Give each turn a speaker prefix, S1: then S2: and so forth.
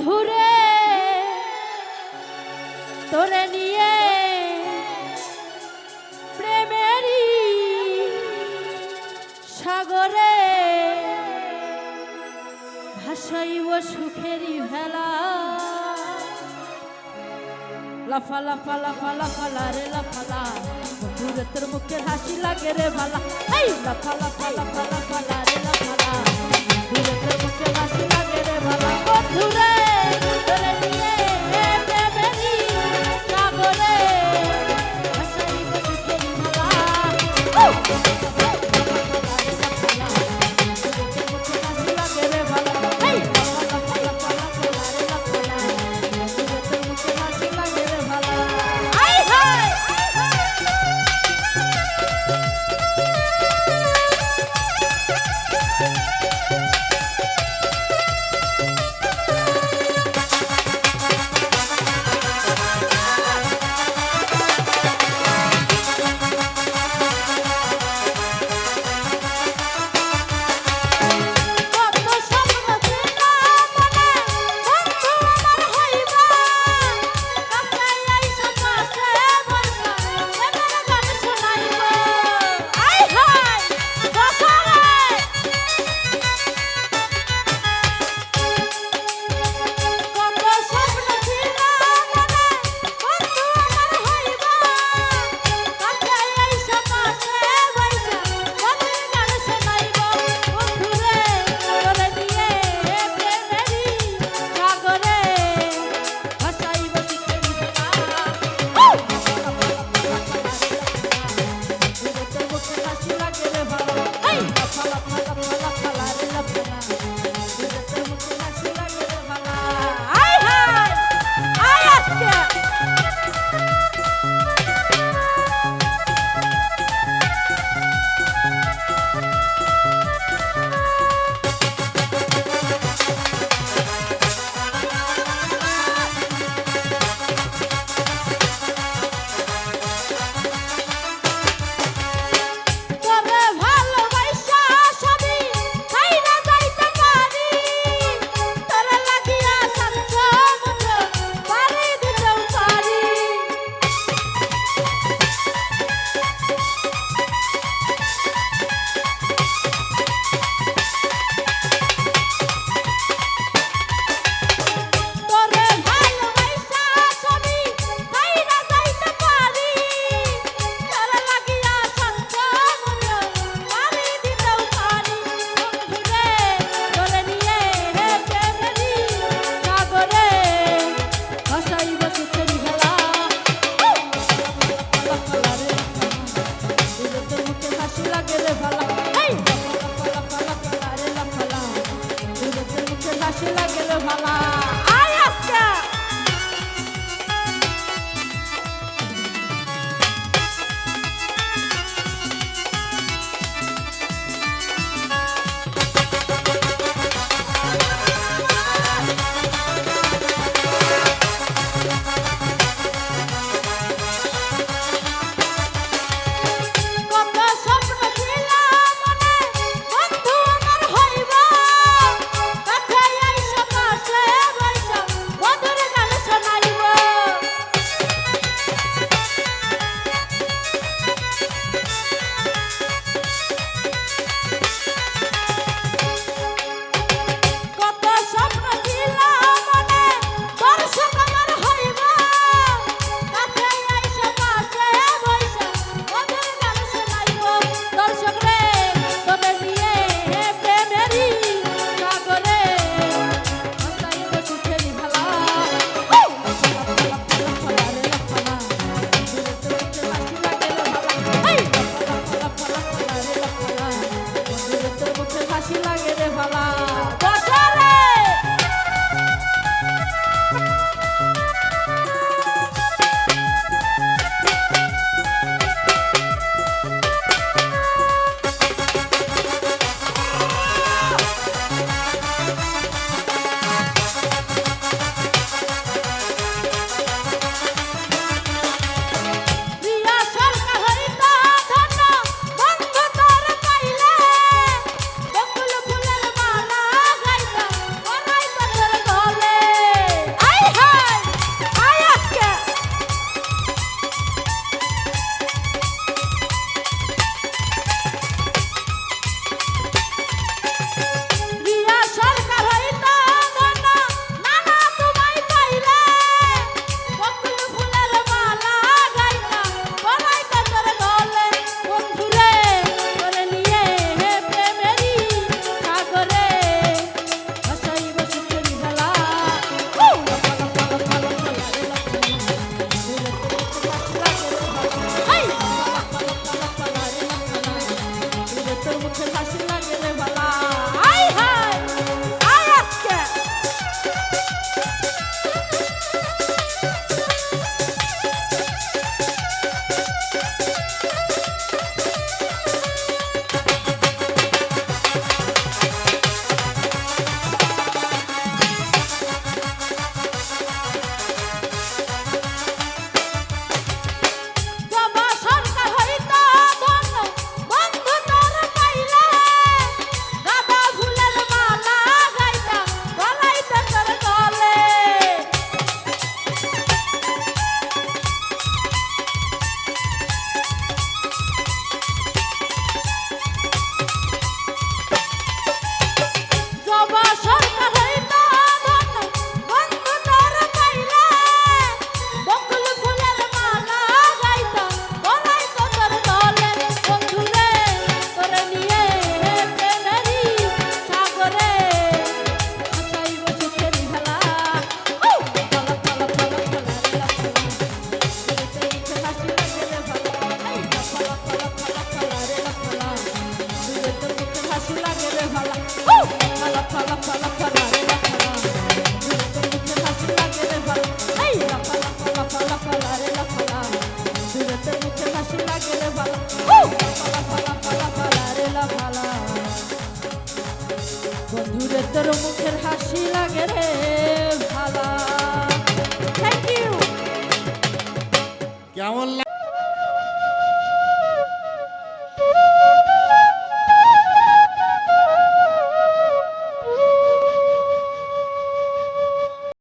S1: বন্ধুরে তোরে নিয়ে প্রেমেরই সাগরে ভাসাইব সুখেরই ভেলা। লাফা লাফা লাফা লাফা, লা রে লাফালা বন্ধুরে তোর মুখের হাসি লাগে রে ভালা। এই লাফা লাফা লাফা লাফা, লা রে লাফালা বন্ধুরে তোর মুখের হাসি লাগে রে ভালা। বন্ধুরে ভেলা তোর লাগে রে।